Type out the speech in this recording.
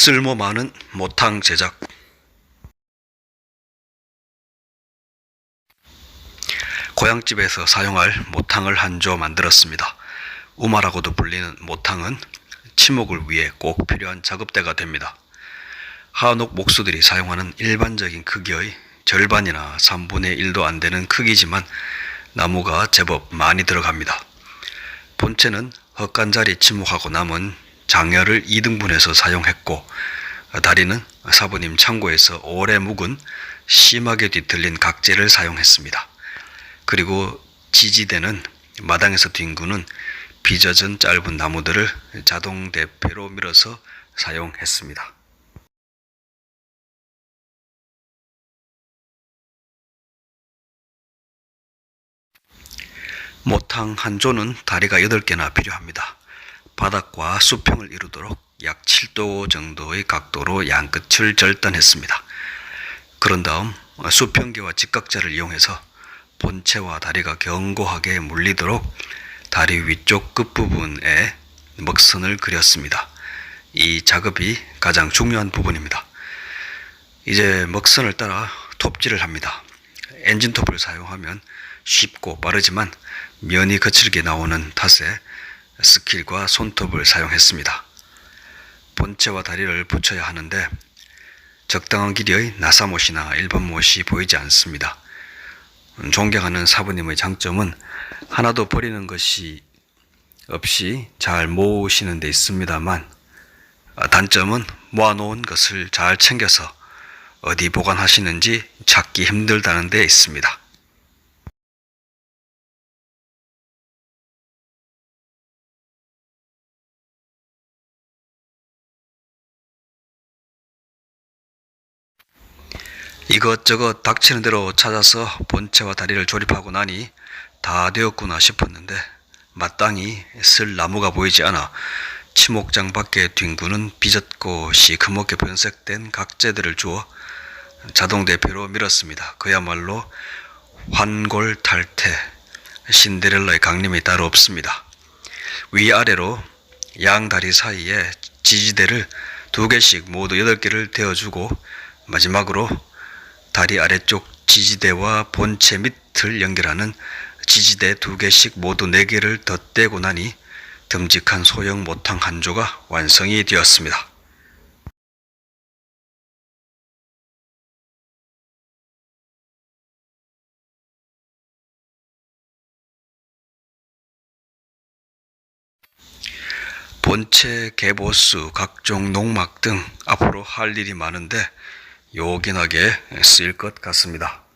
쓸모 많은 모탕 제작 고향집에서 사용할 모탕을 한 조 만들었습니다. 우마라고도 불리는 모탕은 치목을 위해 꼭 필요한 작업대가 됩니다. 한옥 목수들이 사용하는 일반적인 크기의 절반이나 3분의 1도 안 되는 크기지만 나무가 제법 많이 들어갑니다. 본체는 헛간자리 침묵하고 남은 장열을 2등분해서 사용했고 다리는 사부님 창고에서 오래 묵은 심하게 뒤틀린 각재를 사용했습니다. 그리고 지지대는 마당에서 뒹구는 빚어진 짧은 나무들을 자동 대패로 밀어서 사용했습니다. 모탕 한 조는 다리가 8개나 필요합니다. 바닥과 수평을 이루도록 약 7도 정도의 각도로 양끝을 절단했습니다. 그런 다음 수평계와 직각자를 이용해서 본체와 다리가 견고하게 물리도록 다리 위쪽 끝부분에 먹선을 그렸습니다. 이 작업이 가장 중요한 부분입니다. 이제 먹선을 따라 톱질을 합니다. 엔진톱을 사용하면 쉽고 빠르지만 면이 거칠게 나오는 탓에 스킬과 손톱을 사용했습니다. 본체와 다리를 붙여야 하는데 적당한 길이의 나사못이나 일반 못이 보이지 않습니다. 존경하는 사부님의 장점은 하나도 버리는 것이 없이 잘 모으시는 데 있습니다만 단점은 모아놓은 것을 잘 챙겨서 어디 보관하시는지 찾기 힘들다는 데 있습니다. 이것저것 닥치는 대로 찾아서 본체와 다리를 조립하고 나니 다 되었구나 싶었는데 마땅히 쓸 나무가 보이지 않아 치목장 밖에 뒹구는 빚었고 시커멓게 변색된 각재들을 주어 자동 대표로 밀었습니다. 그야말로 환골탈태 신데렐라의 강림이 따로 없습니다. 위아래로 양 다리 사이에 지지대를 두 개씩 모두 여덟 개를 대어주고 마지막으로 다리 아래쪽 지지대와 본체 밑을 연결하는 지지대 두 개씩 모두 네 개를 덧대고 나니 듬직한 소형 모탕 한 조가 완성이 되었습니다. 본체 개보수 각종 농막 등 앞으로 할 일이 많은데 요긴하게 쓰일 것 같습니다.